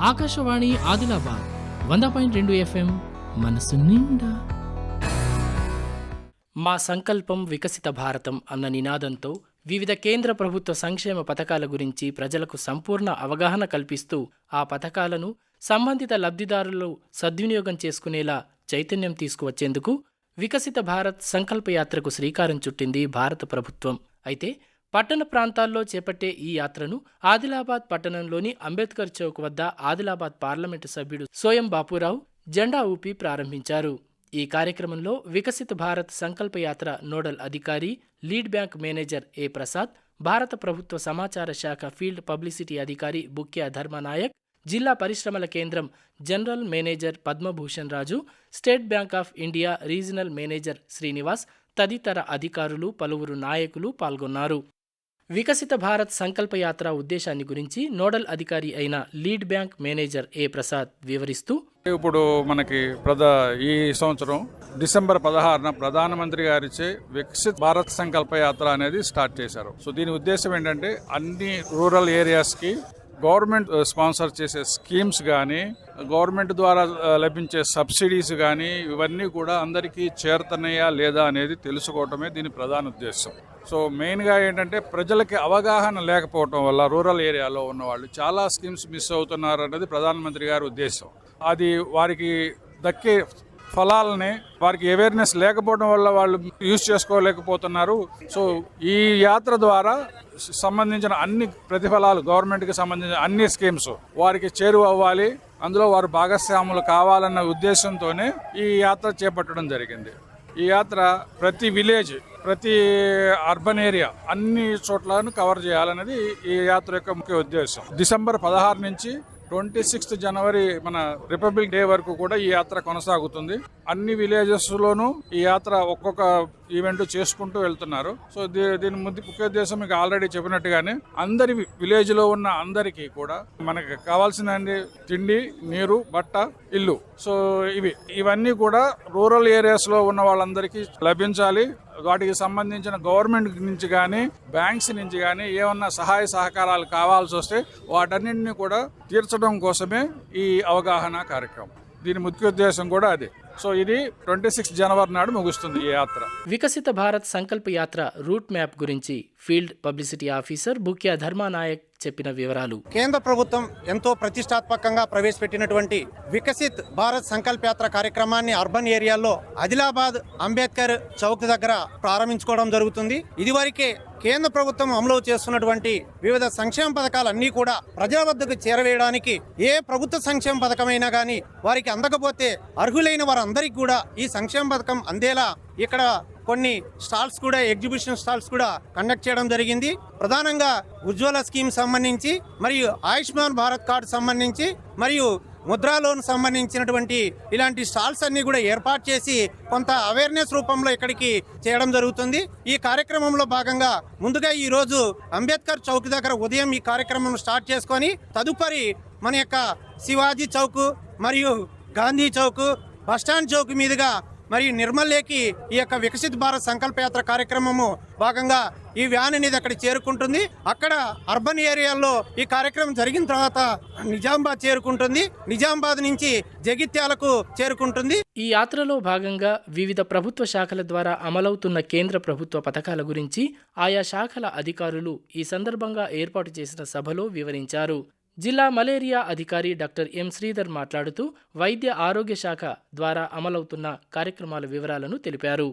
ఆకాశవాణి ఆదిలాబాద్ వంద పాయింట్ రెండు ఎఫ్ఎం మనసు నిండా. మా సంకల్పం వికసిత భారతం అన్న నినాదంతో వివిధ కేంద్ర ప్రభుత్వ సంక్షేమ పథకాల గురించి ప్రజలకు సంపూర్ణ అవగాహన కల్పిస్తూ ఆ పథకాలను సంబంధిత లబ్ధిదారులు సద్వినియోగం చేసుకునేలా చైతన్యం తీసుకువచ్చేందుకు వికసిత భారత్ సంకల్ప యాత్రకు శ్రీకారం చుట్టింది భారత ప్రభుత్వం. అయితే పట్టణ ప్రాంతాల్లో చేపట్టే ఈ యాత్రను ఆదిలాబాద్ పట్టణంలోని అంబేద్కర్ చౌక్ వద్ద ఆదిలాబాద్ పార్లమెంటు సభ్యుడు సోయం బాపురావు జెండా ఊపి ప్రారంభించారు. ఈ కార్యక్రమంలో వికసిత భారత్ సంకల్ప యాత్ర నోడల్ అధికారి lead bank manager A Prasad భారత ప్రభుత్వ సమాచార శాఖ ఫీల్డ్ పబ్లిసిటీ అధికారి బుక్యా ధర్మనాయక్ జిల్లా పరిశ్రమల కేంద్రం general manager Padmabhushan Raju State Bank of India regional manager Srinivas తదితర అధికారులు పలువురు నాయకులు పాల్గొన్నారు. వికసిత భారత్ సంకల్పయాత్ర ఉద్దేశాన్ని గురించి నోడల్ అధికారి అయిన lead bank manager A Prasad వివరిస్తూ ఇప్పుడు మనకి ప్రధా ఈ సంవత్సరం డిసెంబర్ పదహారున ప్రధానమంత్రి గారిచే వికసిత్ భారత్ సంకల్ప యాత్ర అనేది స్టార్ట్ చేశారు. సో దీని ఉద్దేశం ఏంటంటే అన్ని రూరల్ ఏరియాస్కి గవర్నమెంట్ స్పాన్సర్ చేసే స్కీమ్స్ కానీ గవర్నమెంట్ ద్వారా లభించే సబ్సిడీస్ కానీ ఇవన్నీ కూడా అందరికీ చేరుతున్నాయా లేదా అనేది తెలుసుకోవటమే దీని ప్రధాన ఉద్దేశం. సో మెయిన్గా ఏంటంటే ప్రజలకి అవగాహన లేకపోవటం వల్ల రూరల్ ఏరియాలో ఉన్న వాళ్ళు చాలా స్కీమ్స్ మిస్ అవుతున్నారు అన్నది ప్రధానమంత్రి గారి ఉద్దేశం. అది వారికి దక్కే ఫలాలని వారికి అవేర్నెస్ లేకపోవడం వల్ల వాళ్ళు యూజ్ చేసుకోలేకపోతున్నారు. సో ఈ యాత్ర ద్వారా సంబంధించిన అన్ని ప్రతిఫలాలు గవర్నమెంట్కి సంబంధించిన అన్ని స్కీమ్స్ వారికి చేరువ అవ్వాలి. అందులో వారు భాగస్వాములు కావాలన్న ఉద్దేశంతోనే ఈ యాత్ర చేపట్టడం జరిగింది. ఈ యాత్ర ప్రతి విలేజ్ ప్రతి అర్బన్ ఏరియా అన్ని చోట్లను కవర్ చేయాలనేది ఈ యాత్ర యొక్క ముఖ్య ఉద్దేశం. డిసెంబర్ పదహారు నుంచి ట్వంటీ సిక్స్త్ జనవరి మన రిపబ్లిక్ డే వరకు కూడా ఈ యాత్ర కొనసాగుతుంది. అన్ని విలేజెస్ లోనూ ఈ యాత్ర ఒక్కొక్క ఈవెంట్ చేసుకుంటూ వెళ్తున్నారు. సో దీ- దీని ముందు ముఖ్య ఉద్దేశం మీకు ఆల్రెడీ చెప్పినట్టుగానే అందరి విలేజ్లో ఉన్న అందరికీ కూడా మనకి కావాల్సిన తిండి నీరు బట్ట ఇల్లు. సో ఇవి ఇవన్నీ కూడా రూరల్ ఏరియాస్లో ఉన్న వాళ్ళందరికీ లభించాలి. వాటికి సంబంధించిన గవర్నమెంట్ నుంచి కానీ బ్యాంక్స్ నుంచి కానీ ఏమన్నా సహాయ సహకారాలు కావాల్సి వస్తే వాటన్నింటినీ కూడా తీర్చడం కోసమే ఈ అవగాహన కార్యక్రమం. దీని ముఖ్య ఉద్దేశం కూడా అదే. సో ఇది ట్వంటీ సిక్స్ జనవరి నాడు ముగుస్తుంది ఈ యాత్ర. వికసిత భారత్ సంకల్ప యాత్ర రూట్ మ్యాప్ గురించి field publicity officer Bukya Dharmanayak చెప్పిన వివరాలు. కేంద్ర ప్రభుత్వం ఎంతో ప్రతిష్టాత్మకంగా ప్రవేశపెట్టినటువంటి వికసిత్ భారత్ సంకల్ప యాత్ర కార్యక్రమాన్ని అర్బన్ ఏరియాల్లో ఆదిలాబాద్ అంబేద్కర్ చౌక్ దగ్గర ప్రారంభించుకోవడం జరుగుతుంది. ఇదివరకే కేంద్ర ప్రభుత్వం అమలు చేస్తున్నటువంటి వివిధ సంక్షేమ పథకాలన్నీ కూడా ప్రజల వద్దకు చేరవేయడానికి ఏ ప్రభుత్వ సంక్షేమ పథకమైనా కానీ వారికి అందకపోతే అర్హులైన వారందరికీ కూడా ఈ సంక్షేమ పథకం అందేలా ఇక్కడ కొన్ని స్టాల్స్ కూడా ఎగ్జిబిషన్ స్టాల్స్ కూడా కండక్ట్ చేయడం జరిగింది. ప్రధానంగా ఉజ్వల స్కీమ్ సంబంధించి మరియు ఆయుష్మాన్ భారత్ కార్డు సంబంధించి మరియు ముద్రా లోన్ సంబంధించినటువంటి ఇలాంటి స్టాల్స్ అన్ని కూడా ఏర్పాటు చేసి కొంత అవేర్నెస్ రూపంలో ఇక్కడికి చేయడం జరుగుతుంది. ఈ కార్యక్రమంలో భాగంగా ముందుగా ఈ రోజు అంబేద్కర్ చౌక్ దగ్గర ఉదయం ఈ కార్యక్రమం స్టార్ట్ చేసుకొని తదుపరి మన యొక్క శివాజీ చౌక్ మరియు గాంధీ చౌక్ బస్టాండ్ చౌక్ మీదుగా మరియు నిర్మల్లేకి ఈ యొక్క వికసిత్ భారత్ సంకల్పయాత్ర కార్యక్రమము భాగంగా ఈ వ్యాన్ అనేది అక్కడ చేరుకుంటుంది. అక్కడ అర్బన్ ఏరియాల్లో ఈ కార్యక్రమం జరిగిన తర్వాత నిజామాబాద్ చేరుకుంటుంది. నిజామాబాద్ నుంచి జగిత్యాలకు చేరుకుంటుంది. ఈ యాత్రలో భాగంగా వివిధ ప్రభుత్వ శాఖల ద్వారా అమలవుతున్న కేంద్ర ప్రభుత్వ పథకాల గురించి ఆయా శాఖల అధికారులు ఈ సందర్భంగా ఏర్పాటు చేసిన సభలో వివరించారు. జిల్లా మలేరియా అధికారి డాక్టర్ ఎం శ్రీధర్ మాట్లాడుతూ వైద్య ఆరోగ్య శాఖ ద్వారా అమలవుతున్న కార్యక్రమాల వివరాలను తెలిపారు.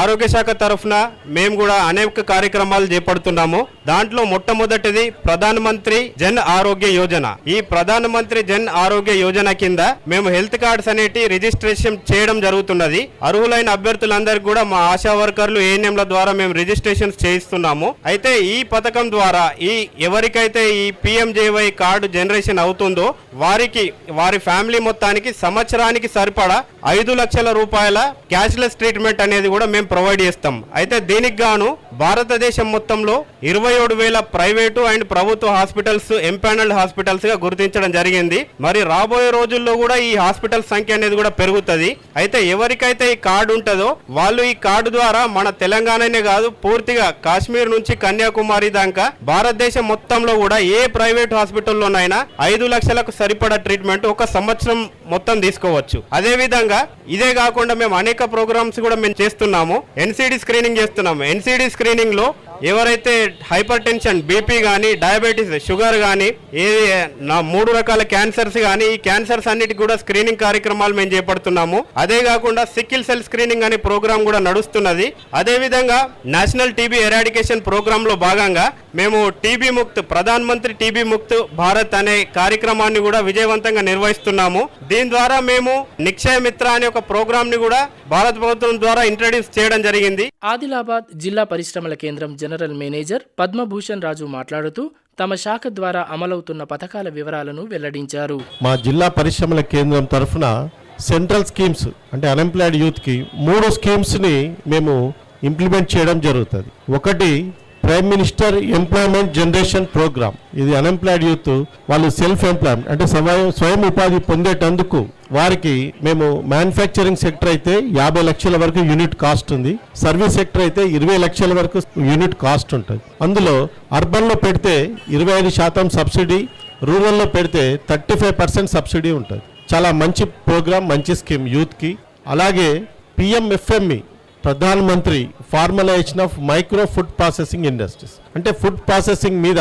ఆరోగ్య శాఖ తరఫున మేము కూడా అనేక కార్యక్రమాలు చేపడుతున్నాము. దాంట్లో మొట్టమొదటిది ప్రధాన మంత్రి జన్ ఆరోగ్య యోజన. ఈ ప్రధాన మంత్రి జన్ ఆరోగ్య యోజన కింద మేము హెల్త్ కార్డ్స్ అనేటి రిజిస్ట్రేషన్ చేయడం జరుగుతున్నది. అర్హులైన అభ్యర్థులందరికీ కూడా మా ఆశా వర్కర్లు ఏఎన్ఎంల ద్వారా మేము రిజిస్ట్రేషన్ చేయిస్తున్నాము. అయితే ఈ పథకం ద్వారా ఈ ఎవరికైతే ఈ పిఎంజేవై కార్డు జనరేషన్ అవుతుందో వారికి వారి ఫ్యామిలీ మొత్తానికి సంవత్సరానికి సరిపడా ఐదు లక్షల రూపాయల క్యాష్లెస్ ట్రీట్మెంట్ అనేది అనేది కూడా మేము ప్రొవైడ్ చేస్తాం. అయితే దీనికి గాను భారతదేశం మొత్తంలో ఇరవై ఏడు వేల ప్రైవేటు అండ్ ప్రభుత్వ హాస్పిటల్స్ ఎంపానల్డ్ హాస్పిటల్స్గా గుర్తించడం జరిగింది. మరి రాబోయే రోజుల్లో కూడా ఈ హాస్పిటల్ సంఖ్య అనేది కూడా పెరుగుతుంది. అయితే ఎవరికైతే ఈ కార్డు ఉంటుందో వాళ్ళు ఈ కార్డు ద్వారా మన తెలంగాణనే కాదు పూర్తిగా కాశ్మీర్ నుంచి కన్యాకుమారి దాకా భారతదేశం మొత్తంలో కూడా ఏ ప్రైవేట్ హాస్పిటల్లోనైనా ఐదు లక్షలకు సరిపడా ట్రీట్మెంట్ ఒక సంవత్సరం మొత్తం తీసుకోవచ్చు. అదే విధంగా ఇదే కాకుండా మేము అనేక ప్రోగ్రామ్స్ కూడా మేము చేస్తాం. చేస్తున్నాము. ఎన్సిడి స్క్రీనింగ్ చేస్తున్నాము. ఎన్సిడి స్క్రీనింగ్లో ఎవరైతే హైపర్ టెన్షన్ బీపీ కానీ డయాబెటీస్ షుగర్ కానీ ఏది నా మూడు రకాల క్యాన్సర్స్ కానీ ఈ క్యాన్సర్స్ అన్నిటి కూడా స్క్రీనింగ్ కార్యక్రమాలు మేము చేపడుతున్నాము. అదే కాకుండా సిక్కిల్ సెల్ స్క్రీనింగ్ అనే ప్రోగ్రామ్ కూడా నడుస్తున్నది. అదే విధంగా నేషనల్ టీబీ ఎరాడికేషన్ ప్రోగ్రామ్లో భాగంగా మేము టీబీ ముక్త్ ప్రధాన్ మంత్రి టీబీ ముక్త్ భారత్ అనే కార్యక్రమాన్ని కూడా విజయవంతంగా నిర్వహిస్తున్నాము. దీని ద్వారా మేము నిక్షయ మిత్ర అనే ఒక ప్రోగ్రామ్ని కూడా భారత ప్రభుత్వం ద్వారా ఇంట్రడ్యూస్ చేయడం జరిగింది. ఆదిలాబాద్ జిల్లా పరిశ్రమల కేంద్రం జనరల్ మేనేజర్ పద్మభూషణ్ రాజు మాట్లాడుతూ తమ శాఖ ద్వారా అమలవుతున్న పథకాల వివరాలను వెల్లడించారు. మా జిల్లా పరిశ్రమల కేంద్రం తరఫున సెంట్రల్ స్కీమ్స్ అంటే అన్ఎంప్లాయిడ్ యూత్కి మూడు స్కీమ్స్ని మేము ఇంప్లిమెంట్ చేయడం జరుగుతుంది. ఒకటి prime minister employment generation programme ఇది అన్ఎంప్లాయిడ్ యూత్ వాళ్ళు సెల్ఫ్ ఎంప్లాయ్మెంట్ అంటే స్వయం స్వయం ఉపాధి పొందేటందుకు వారికి మేము మ్యానుఫ్యాక్చరింగ్ సెక్టర్ అయితే యాభై లక్షల వరకు యూనిట్ కాస్ట్ ఉంది. సర్వీస్ సెక్టర్ అయితే ఇరవై లక్షల వరకు యూనిట్ కాస్ట్ ఉంటుంది. అందులో అర్బన్లో పెడితే ఇరవై ఐదు శాతం సబ్సిడీ రూరల్లో పెడితే థర్టీ ఫైవ్ పర్సెంట్ సబ్సిడీ ఉంటుంది. చాలా మంచి ప్రోగ్రామ్ మంచి స్కీమ్ యూత్కి అలాగే పిఎంఎఫ్ఎంఈ ప్రధాన మంత్రి formalisation of micro food processing industries. అంటే ఫుడ్ ప్రాసెసింగ్ మీద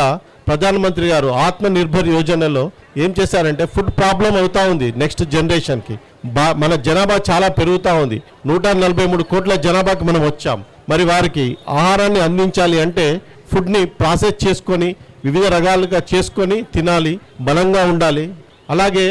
ప్రధానమంత్రి గారు ఆత్మ నిర్భర్ యోజనలో ఏం చేశారంటే ఫుడ్ ప్రాబ్లం అవుతా ఉంది నెక్స్ట్ జనరేషన్కి. బా మన జనాభా చాలా పెరుగుతూ ఉంది. నూట నలభై మూడు కోట్ల జనాభాకి మనం వచ్చాం. మరి వారికి ఆహారాన్ని అందించాలి అంటే ఫుడ్ని ప్రాసెస్ చేసుకొని వివిధ రకాలుగా చేసుకొని తినాలి బలంగా ఉండాలి. అలాగే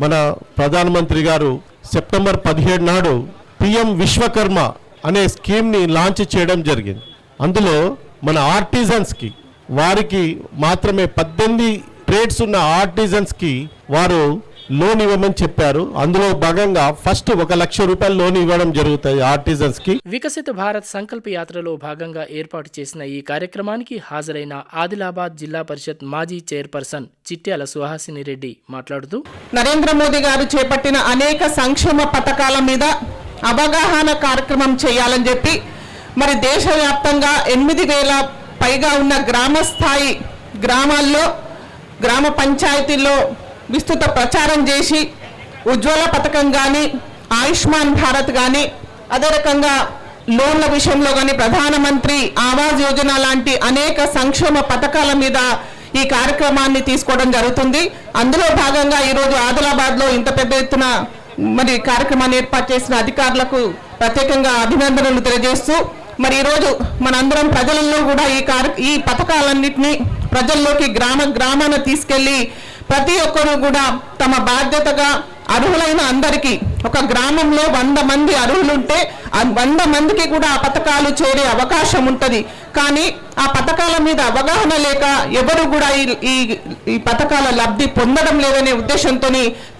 మన ప్రధానమంత్రి గారు సెప్టెంబర్ పదిహేడు నాడు పిఎం విశ్వకర్మ అనే స్కీమ్ని లాంచ్ చేయడం జరిగింది. అందులో మన ఆర్టిజన్స్కి వారికి మాత్రమే పద్దెనిమిది ట్రేడ్స్ ఉన్న ఆర్టిజన్స్కి వారు లోన్ ఇవ్వమని చెప్పారు. అందులో భాగంగా ఫస్ట్ ఒక లక్ష రూపాయలు లోన్ ఇవ్వడం జరుగుతుంది ఆర్టిజన్స్కి. వికసిత భారత్ సంకల్ప యాత్రలో భాగంగా ఏర్పాటు చేసిన ఈ కార్యక్రమానికి హాజరైన ఆదిలాబాద్ జిల్లా పరిషత్ మాజీ చైర్పర్సన్ చిట్యాల సుహాసిని రెడ్డి మాట్లాడుతూ నరేంద్ర మోదీ గారు చేపట్టిన అనేక సంక్షేమ పథకాల మీద అవగాహన కార్యక్రమం చేయాలని చెప్పి మరి దేశవ్యాప్తంగా ఎనిమిది వేల పైగా ఉన్న గ్రామ స్థాయి గ్రామాల్లో గ్రామ పంచాయతీల్లో విస్తృత ప్రచారం చేసి ఉజ్వల పథకం కానీ ఆయుష్మాన్ భారత్ కానీ అదే రకంగా లోన్ల విషయంలో కానీ ప్రధానమంత్రి ఆవాస్ యోజన లాంటి అనేక సంక్షేమ పథకాల మీద ఈ కార్యక్రమాన్ని తీసుకోవడం జరుగుతుంది. అందులో భాగంగా ఈరోజు ఆదిలాబాద్లో ఇంత పెద్ద ఎత్తున మరి కార్యక్రమాన్ని ఏర్పాటు చేసిన అధికారులకు ప్రత్యేకంగా అభినందనలు తెలియజేస్తూ మరి ఈరోజు మనందరం ప్రజలలో కూడా ఈ కార్య ఈ పథకాలన్నింటినీ ప్రజల్లోకి గ్రామ గ్రామాన తీసుకెళ్ళి ప్రతి ఒక్కరూ కూడా తమ బాధ్యతగా అర్హులైన అందరికీ ఒక గ్రామంలో వంద మంది అర్హులుంటే వంద మందికి కూడా ఆ పథకాలు చేరే అవకాశం ఉంటుంది. కానీ ఆ పథకాల మీద అవగాహన లేక ఎవరు కూడా ఈ ఈ పథకాల లబ్ధి పొందడం లేదనే ఉద్దేశంతో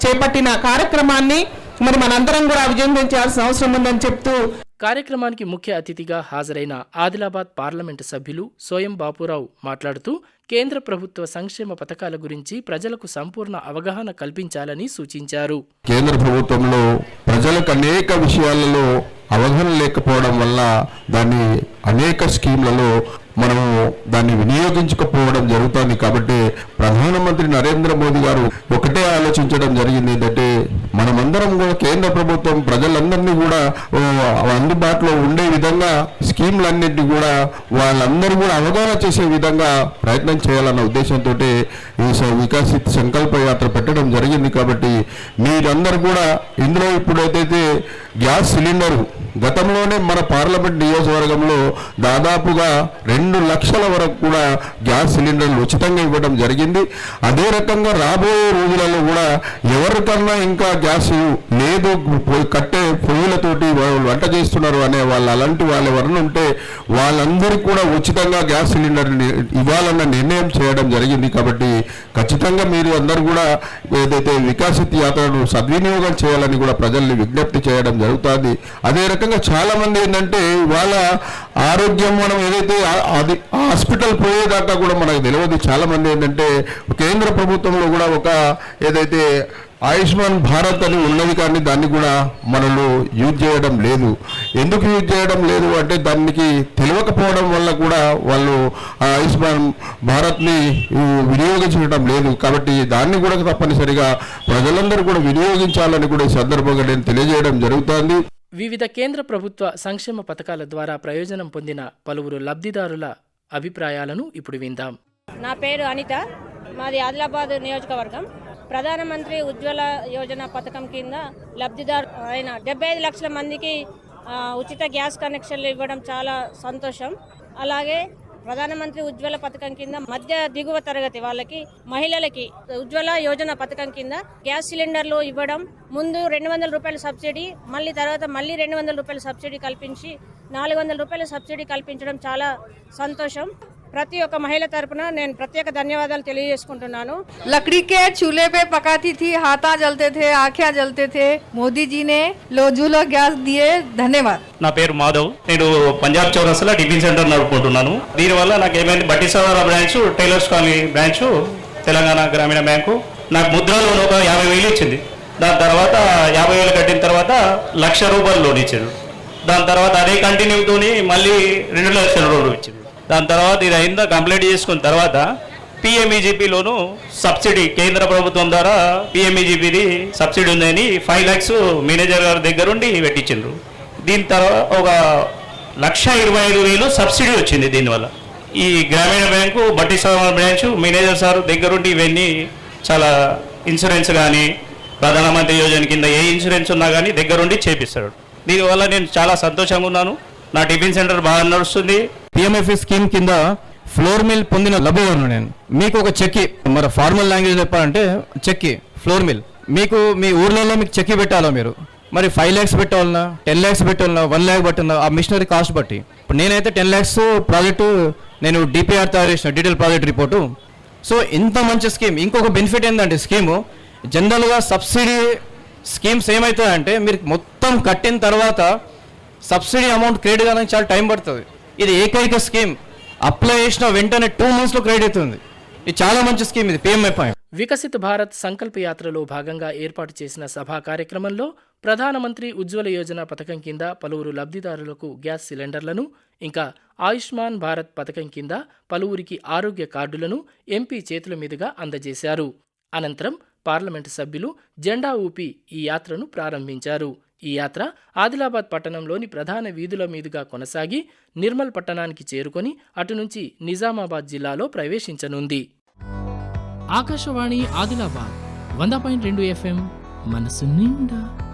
చేపట్టిన కార్యక్రమాన్ని మరి మనందరం కూడా విజృంభించాల్సిన అవసరం ఉందని చెప్తూ కార్యక్రమానికి ముఖ్య అతిథిగా హాజరైన ఆదిలాబాద్ పార్లమెంటు సభ్యులు సోయం బాపురావు మాట్లాడుతూ కేంద్ర ప్రభుత్వ సంక్షేమ పథకాల గురించి ప్రజలకు సంపూర్ణ అవగాహన కల్పించాలని సూచించారు. కేంద్ర ప్రభుత్వంలో ప్రజలకు అనేక విషయాలలో అవగాహన లేకపోవడం వల్ల దాన్ని అనేక స్కీమ్లలో మనము దాన్ని వినియోగించకపోవడం జరుగుతుంది కాబట్టి ప్రధానమంత్రి నరేంద్ర మోదీ గారు ఒకటే ఆలోచించడం జరిగింది ఏంటంటే మనమందరం కూడా కేంద్ర ప్రభుత్వం ప్రజలందరినీ కూడా అందుబాటులో ఉండే విధంగా స్కీమ్లన్నింటినీ కూడా వాళ్ళందరూ కూడా అవగాహన చేసే విధంగా ప్రయత్నం చేయాలన్న ఉద్దేశంతో ఈ వికాసిత్ సంకల్ప యాత్ర పెట్టడం జరిగింది కాబట్టి మీరందరూ కూడా ఇందులో ఇప్పుడు ఏదైతే గ్యాస్ సిలిండరు. గతంలోనే మన పార్లమెంట్ నియోజకవర్గంలో దాదాపుగా రెండు లక్షల వరకు కూడా గ్యాస్ సిలిండర్లు ఉచితంగా ఇవ్వడం జరిగింది. అదే రకంగా రాబోయే రోజులలో కూడా ఎవరికన్నా ఇంకా గ్యాస్ లేదు కట్టే పొయ్యిలతోటి వాళ్ళు వంట చేస్తున్నారు అనే వాళ్ళు అలాంటి వాళ్ళు ఎవరైనా ఉంటే వాళ్ళందరికీ కూడా ఉచితంగా గ్యాస్ సిలిండర్ ఇవ్వాలన్న నిర్ణయం చేయడం జరిగింది. కాబట్టి ఖచ్చితంగా మీరు అందరూ కూడా ఏదైతే వికాసిత్ యాత్రను సద్వినియోగం చేయాలని కూడా ప్రజల్ని విజ్ఞప్తి చేయడం జరుగుతుంది. అదే రకంగా చాలా మంది ఏంటంటే ఇవాళ ఆరోగ్యం మనం ఏదైతే అది హాస్పిటల్ పోయేదాకా కూడా మనకు తెలియదు చాలా మంది ఏంటంటే కేంద్ర ప్రభుత్వంలో కూడా ఒక ఏదైతే ఆయుష్మాన్ భారత్ అని ఉన్నది కానీ దాన్ని కూడా మనలో యూజ్ చేయడం లేదు. ఎందుకు యూజ్ చేయడం లేదు అంటే దానికి తెలియకపోవడం వల్ల కూడా వాళ్ళు ఆయుష్మాన్ భారత్ని వినియోగించడం లేదు. కాబట్టి దాన్ని కూడా తప్పనిసరిగా ప్రజలందరూ కూడా వినియోగించాలని కూడా ఈ సందర్భంగా నేను తెలియజేయడం జరుగుతుంది. వివిధ కేంద్ర ప్రభుత్వ సంక్షేమ పథకాల ద్వారా ప్రయోజనం పొందిన పలువురు లబ్ధిదారుల అభిప్రాయాలను ఇప్పుడు విందాం. నా పేరు అనిత. మాది ఆదిలాబాద్ నియోజకవర్గం. ప్రధానమంత్రి ఉజ్వల యోజన పథకం కింద లబ్ధిదారు అయిన డెబ్బై ఐదు లక్షల మందికి ఉచిత గ్యాస్ కనెక్షన్లు ఇవ్వడం చాలా సంతోషం. అలాగే ప్రధానమంత్రి ఉజ్వల పథకం కింద మధ్య దిగువ తరగతి వాళ్ళకి మహిళలకి ఉజ్వల యోజన పథకం కింద గ్యాస్ సిలిండర్లు ఇవ్వడం ముందు రెండు వందల రూపాయల సబ్సిడీ మళ్ళీ తర్వాత మళ్ళీ రెండు వందల రూపాయల సబ్సిడీ కల్పించి నాలుగు వందల రూపాయల సబ్సిడీ కల్పించడం చాలా సంతోషం. ప్రతి ఒక్క మహిళ తరపున నేను ప్రత్యేక ధన్యవాదాలు తెలియజేసుకుంటున్నాను लकड़ी के चूल्हे पे पकाती थी हाथा जलते थे आँखें जलते थे मोदी जी ने लोजूलो गैस दिए धन्यवाद నా పేరు మాధవ్ నేను పంజాబ్ చౌరస్లో టిఫిన్ సెంటర్ నడుపుకుంటున్నాను దీనివల్ల నాకు ఏమైంది బట్టి సవారా branch tailors colony branch Telangana Grameena bank నాకు ముద్ర లోన్ ఒక యాభై వేలు ఇచ్చింది దాని తర్వాత యాభై వేలు కట్టిన తర్వాత లక్ష రూపాయలు లోన్ ఇచ్చారు దాని తర్వాత అదే కంటిన్యూతోని మళ్ళీ రెండు లక్షల లోన్ ఇచ్చింది దాని తర్వాత ఇది అయిందా? కంప్లీట్ చేసుకున్న తర్వాత పిఎంఈజీపీలోను సబ్సిడీ కేంద్ర ప్రభుత్వం ద్వారా పిఎంఈజీపీది సబ్సిడీ ఉందని ఫైవ్ ల్యాక్స్ మేనేజర్ గారి దగ్గర ఉండి పెట్టించిండ్రు. దీని తర్వాత ఒక లక్ష ఇరవై ఐదు వేలు సబ్సిడీ వచ్చింది దీనివల్ల. ఈ గ్రామీణ బ్యాంకు బట్టి సమాన బ్రాంచ్ మేనేజర్ సార్ దగ్గరుండి ఇవన్నీ చాలా ఇన్సూరెన్స్ కానీ ప్రధానమంత్రి యోజన కింద ఏ ఇన్సూరెన్స్ ఉన్నా కానీ దగ్గరుండి చేపిస్తాడు. దీనివల్ల నేను చాలా సంతోషంగా ఉన్నాను. నా టిఫిన్ సెంటర్ బాగా నడుస్తుంది. పిఎంఎఫ్ స్కీమ్ కింద ఫ్లోర్ మిల్ పొందిన లబ్ధిదారును నేను. మీకు ఒక చెక్కి మరి ఫార్మల్ లాంగ్వేజ్ చెప్పాలంటే చెక్కి ఫ్లోర్ మిల్ మీకు మీ ఊర్లలో మీకు చెక్కి పెట్టాలా మీరు? మరి ఫైవ్ ల్యాక్స్ పెట్టాలన్నా టెన్ ల్యాక్స్ పెట్టాలన్నా వన్ ల్యాక్ పెట్టాలన్నా ఆ మిషనరీ కాస్ట్ బట్టి. ఇప్పుడు నేనైతే టెన్ ల్యాక్స్ ప్రాజెక్టు నేను డిపిఆర్ తయారు చేసిన డీటెయిల్ ప్రాజెక్ట్ రిపోర్టు సో ఇంత మంచి స్కీమ్ ఇంకొక బెనిఫిట్ ఏంటంటే స్కీము జనరల్గా సబ్సిడీ స్కీమ్స్ ఏమవుతాయంటే మీరు మొత్తం కట్టిన తర్వాత సబ్సిడీ అమౌంట్ క్రెడిట్ కావడానికి చాలా టైం పడుతుంది. ఇది ఏకైక స్కీమ్. అప్లై చేసిన వెంటనే టూ మంత్స్లో క్రెడిట్ అవుతుంది. ఇది చాలా మంచి స్కీమ్ ఇది పిఎంఎఫ్ఐ వికసిత్ భారత్ సంకల్ప యాత్రలో భాగంగా ఏర్పాటు చేసిన సభా కార్యక్రమంలో ప్రధానమంత్రి ఉజ్వల యోజన పథకం కింద పలువురు లబ్ధిదారులకు గ్యాస్ సిలిండర్లను ఇంకా ఆయుష్మాన్ భారత్ పథకం కింద పలువురికి ఆరోగ్య కార్డులను ఎంపీ చేతుల మీదుగా అందజేశారు. అనంతరం పార్లమెంటు సభ్యులు జెండా ఊపి ఈ యాత్రను ప్రారంభించారు. ఈ యాత్ర ఆదిలాబాద్ పట్టణంలోని ప్రధాన వీధుల మీదుగా కొనసాగి నిర్మల్ పట్టణానికి చేరుకొని అటు నుంచి నిజామాబాద్ జిల్లాలో ప్రవేశించనుంది. ఆకాశవాణి ఆదిలాబాద్ వంద పాయింట్ రెండు ఎఫ్ఎం మనసు నిండా.